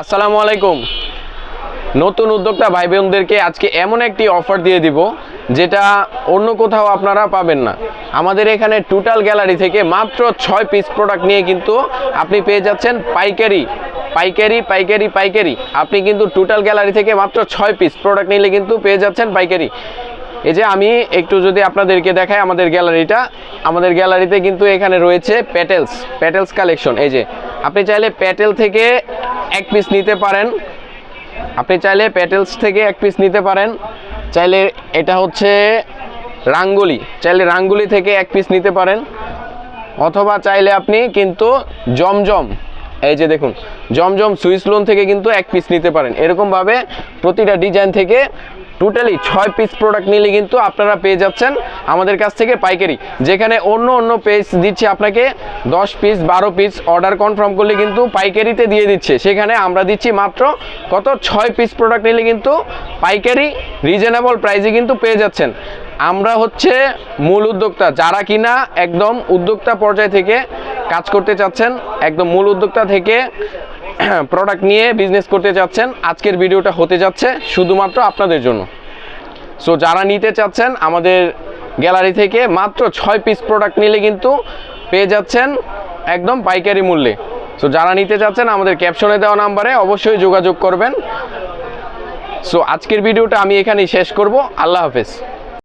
আসসালামু আলাইকুম। নতুন উদ্যোক্তা ভাই বোনদেরকে আজকে এমন একটি অফার দিয়ে দিব, যেটা অন্য কোথাও আপনারা পাবেন না। আমাদের এখানে টোটাল গ্যালারি থেকে মাত্র ছয় পিস প্রোডাক্ট নিয়ে কিন্তু আপনি পেয়ে যাচ্ছেন পাইকারি পাইকারি পাইকারি পাইকারি। আপনি কিন্তু টোটাল গ্যালারি থেকে মাত্র ছয় পিস প্রোডাক্ট নিলে কিন্তু পেয়ে যাচ্ছেন পাইকারি। এই যে আমি একটু যদি আপনাদেরকে দেখাই আমাদের গ্যালারিটা আমাদের গ্যালারিতে কিন্তু এখানে রয়েছে প্যাটেলস প্যাটেলস কালেকশন এই যে, আপনি চাইলে প্যাটেল থেকে এক পিস নিতে পারেন। আপনি চাইলে পেটেলস থেকে এক পিস নিতে পারেন। চাইলে এটা হচ্ছে রাঙ্গুলি। চাইলে রাঙ্গুলি থেকে এক পিস নিতে পারেন। অথবা চাইলে আপনি কিন্তু জমজম, এই যে দেখুন, জমজম সুইস লোন থেকে কিন্তু এক পিস নিতে পারেন। এরকমভাবে প্রতিটা ডিজাইন থেকে টোটালি ছয় পিস প্রোডাক্ট নিলে কিন্তু আপনারা পেয়ে যাচ্ছেন আমাদের কাছ থেকে পাইকারি। যেখানে অন্য অন্য পেজ দিচ্ছে আপনাকে, দশ পিস বারো পিস অর্ডার কনফার্ম করলে কিন্তু পাইকারিতে দিয়ে দিচ্ছে। সেখানে আমরা দিচ্ছি মাত্র কত? ছয় পিস প্রোডাক্ট নিলে কিন্তু পাইকারি রিজনেবল প্রাইসে কিন্তু পেয়ে যাচ্ছেন। আমরা হচ্ছে মূল উদ্যোক্তা, যারা কিনা একদম উদ্যোক্তা পর্যায় থেকে কাজ করতে চাচ্ছেন, একদম মূল উদ্যোক্তা থেকে প্রোডাক্ট নিয়ে বিজনেস করতে চাচ্ছেন, আজকের ভিডিওটা হতে যাচ্ছে শুধুমাত্র আপনাদের জন্য। সো যারা নিতে চাচ্ছেন, আমাদের গ্যালারি থেকে মাত্র ছয় পিস প্রোডাক্ট নিলে কিন্তু পেয়ে যাচ্ছেন একদম পাইকারি মূল্যে। সো যারা নিতে চাচ্ছেন, আমাদের ক্যাপশনে দেওয়া নাম্বারে অবশ্যই যোগাযোগ করবেন। সো আজকের ভিডিওটা আমি এখানেই শেষ করব। আল্লাহ হাফেজ।